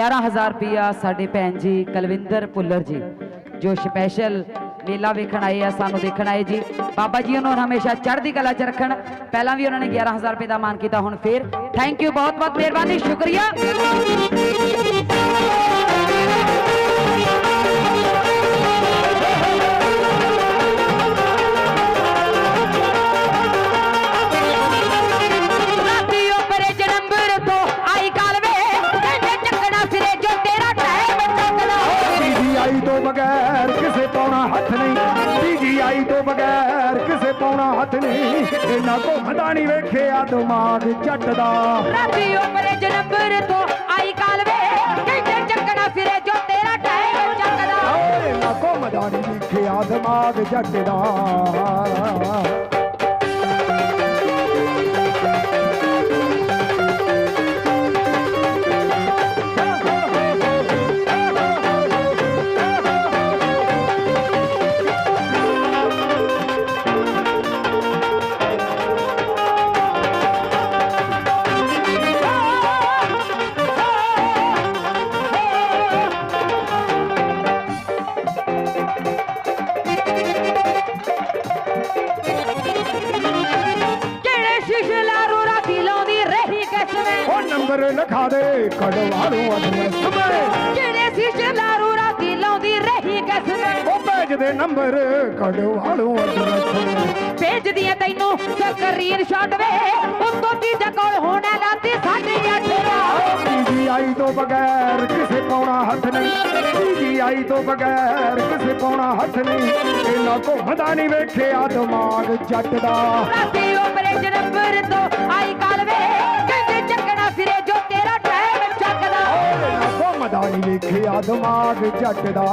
11000 ਰੁਪਿਆ ਸਾਡੇ ਭੈਣ ਜੀ ਕਲਵਿੰਦਰ ਪੁੱਲਰ ਜੀ, ਜੋ ਸਪੈਸ਼ਲ ਮੇਲਾ ਵੇਖਣ ਆਏ ਆ, ਸਾਨੂੰ ਦੇਖਣ ਆਏ ਜੀ। ਬਾਬਾ ਜੀ ਉਹਨਾਂ ਨੂੰ ਹਮੇਸ਼ਾ ਚੜ੍ਹਦੀ ਕਲਾ ਚ ਰੱਖਣ। ਪਹਿਲਾਂ ਵੀ ਉਹਨਾਂ ਨੇ 11000 ਰੁਪਏ ਦਾ ਮਾਨ ਕੀਤਾ, ਹੁਣ ਫੇਰ ਥੈਂਕ ਯੂ ਬਹੁਤ ਬਹੁਤ ਮਿਹਰਬਾਨੀ, ਸ਼ੁਕਰੀਆ। ਤੋਂ ਬਗੈਰ ਕਿਸੇ ਪਾਉਣਾ ਹੱਥ ਨਹੀਂ। ਇਹਨਾਂ ਘੁੰਮਦਾ ਨਹੀਂ ਵੇਖਿਆ ਦਿਮਾਗ ਜੱਟ ਦਾ ਰਾਤੀ ਉਪਰੇ ਜਨੰਬਰ ਤੋਂ ਆਈ ਕਾਲਵੇ ਕਹਿੰਦੇ ਚੱਕਣਾ ਫਿਰੇ ਜੋ ਤੇਰਾ ਟਾਈਮ ਚੱਕਦਾ। ਓਏ ਨਾ ਘੁੰਮਦਾ ਨਹੀਂ ਵੇਖਿਆ ਦਿਮਾਗ ਜੱਟ ਦਾ ਨੰਬਰ ਲਿਖਾ ਦੇ ਕੜਵਾ ਨੂੰ ਅਦਰਸ ਮੈਂ ਕਿਹੜੇ ਸ਼ੀਸ਼ੇ ਲਾਰੂ ਰਾਤੀ ਲਾਉਂਦੀ ਰਹੀ ਕਿਸਵੇਂ ਉਹ ਭੇਜ ਦੇ ਨੰਬਰ ਕੜਵਾ ਨੂੰ ਅਦਰਸ ਭੇਜਦੀ ਐ ਤੈਨੂੰ ਸਕਰੀਨ ਸ਼ਾਟ ਵੇ। ਉੱਤੋਂ ਤੀਜਾ ਕੋਲ ਹੋਣਾ ਲਾਤੀ ਸਾਡੀ ਅੱਠ ਦਾ। ਪੀਜੀਆਈ ਤੋਂ ਬਗੈਰ ਕਿਸੇ ਪਾਉਣਾ ਹੱਥ ਨਹੀਂ। ਪੀਜੀਆਈ ਤੋਂ ਬਗੈਰ ਕਿਸੇ ਪਾਉਣਾ ਹੱਥ ਨਹੀਂ। ਇਹਨਾਂ ਘੁੰਮਦਾ ਨਹੀਂ ਵੇਖਿਆ ਦਿਮਾਗ ਜੱਟ ਦਾ। ਰਾਤੀ ਉਪਰੇ ਨੰਬਰ ਤੋਂ ਆਈ ਕਾਲਵੇ ਕਹਿੰਦੇ ਇਹਨਾਂ ਘੁੰਮਦਾ ਨਹੀਂ ਵੇਖਿਆ ਦਿਮਾਗ ਜੱਟ ਦਾ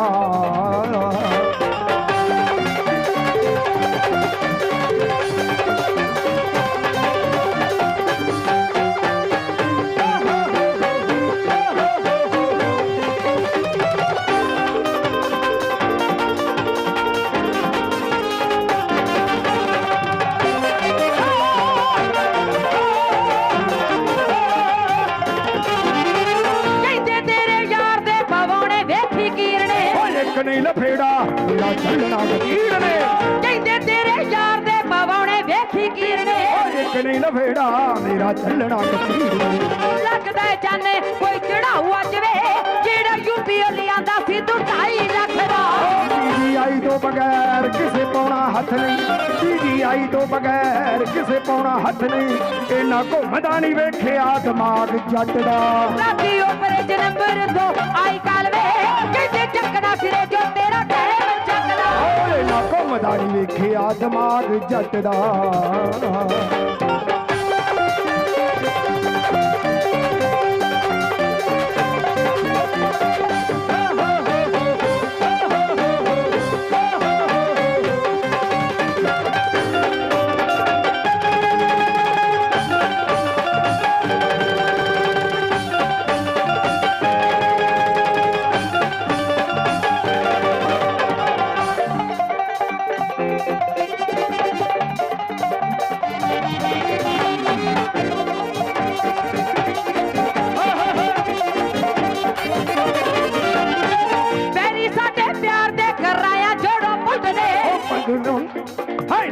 ਇੱਕ ਨਹੀਂ ਲਫੇੜਾ ਮੇਰਾ ਚੱਲਣਾ ਵਕੀਲ ਨੇ। ਕਹਿੰਦੇ ਤੇਰੇ ਯਾਰ ਦੇ ਪਵਾਉਣੇ ਵੇਖੀ ਕੀਰਨੇ ਓਏ ਇੱਕ ਨਹੀਂ ਲਫੇੜਾ ਮੇਰਾ ਚੱਲਣਾ ਵਕੀਲ ਨੇ। ਲੱਗਦਾ ਜਾਣੇ ਕੋਈ ਚੜਾਊ ਅੱਜ ਵੇ। ਜਿਹੜਾ ਯੂਪੀ ਲਿਆਂਦਾ ਸੀ ਤੂੰ 2.5 ਲੱਖ ਤੋਂ ਬਗੈਰ ਕਿਸੇ ਪਾਉਣਾ ਹੱਥ ਨਹੀਂ ਪੀਜੀਆਈ ਤੋਂ ਬਗੈਰ ਕਿਸੇ ਪਾਉਣਾ ਹੱਥ ਨਹੀਂ। ਇਹਨਾਂ ਘੁੰਮਦਾ ਨਹੀਂ ਵੇਖਿਆ ਦਿਮਾਗ ਜੱਟ ਦਾ ਰਾਤੀ ਉਪਰੇ ਨੰਬਰ ਤੋਂ ਆਈ ਕਾਲਵੇ ਕਹਿੰਦੇ ਚੱਕਣਾ ਫਿਰੇ ਜੋ ਤੇਰਾ ਟਾਈਮ ਚੱਕਦਾ। ਓਏ ਨਾ ਘੁੰਮਦਾ ਨਹੀਂ ਵੇਖਿਆ ਦਿਮਾਗ ਜੱਟ ਦਾ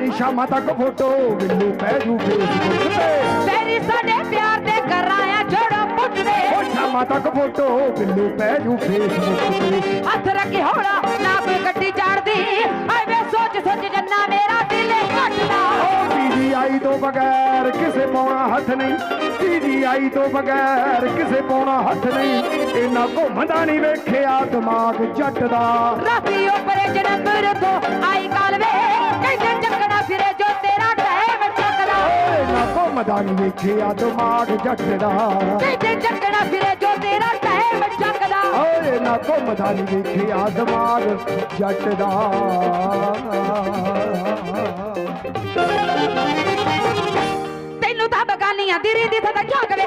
ਨੀ ਸ਼ਾਮਾਂ ਤੱਕ ਫੋਟੋ ਮੈਨੂੰ ਪੈ ਜੂ ਫੇਸਬੁੱਕ ਤੇ। ਪੈਰੀ ਸਾਡੇ ਪਿਆਰ ਦੇ ਕਰਾਇਆ ਜੋੜੋ ਪੁੱਟਦੇ ਓ ਸ਼ਾਮਾਂ ਤੱਕ ਫੋਟੋ ਮੈਨੂੰ ਪੈ ਜੂ ਫੇਸਬੁੱਕ ਤੇ। ਹੱਥ ਰੱਖੀ ਹੌਲਾ ਨਾ ਕੋਈ ਗੱਡੀ ਚਾੜਦੀ ਐਵੇਂ ਸੋਚ ਸੋਚ ਜੰਨਾ ਮੇਰਾ ਦਿਲ ਘਟਦਾ। ਓ ਪੀਜੀਆਈ ਤੋਂ ਬਗੈਰ ਕਿਸੇ ਪਾਉਣਾ ਹੱਥ ਨਹੀਂ। ਪੀਜੀਆਈ ਤੋਂ ਬਗੈਰ ਕਿਸੇ ਪਾਉਣਾ ਹੱਥ ਨਹੀਂ। ਇਹਨਾਂ ਘੁੰਮਦਾ ਨਹੀਂ ਵੇਖਿਆ ਦਿਮਾਗ ਜੱਟ ਦਾ। ਰਾਤੀ ਉਪਰੇ ਨੰਬਰ ਤੋਂ ਆਈ ਕਾਲਵੇ ਕਹਿੰਦੇ ਚੱਕਣਾ ਫਿਰੇ ਜੋ ਤੇਰਾ ਟਾਈਮ ਚੱਕਦਾ। ਓਏ ਨਾ ਘੁੰਮਦਾ ਨਹੀਂ ਵੇਖਿਆ ਦਿਮਾਗ ਜੱਟ ਦਾ। ਕਹਿੰਦੇ ਚੱਕਣਾ ਫਿਰੇ ਜੋ ਤੇਰਾ ਟਾਈਮ ਚੱਕਦਾ। ਓਏ ਨਾ ਘੁੰਮਦਾ ਨਹੀਂ ਵੇਖਿਆ ਦਿਮਾਗ ਜੱਟ ਦਾ। ਨਹੀਂ ਤਾਂ ਬਗਾਨੀਆਂ ਦੀ ਸਦਾ ਝਾਕਵੇ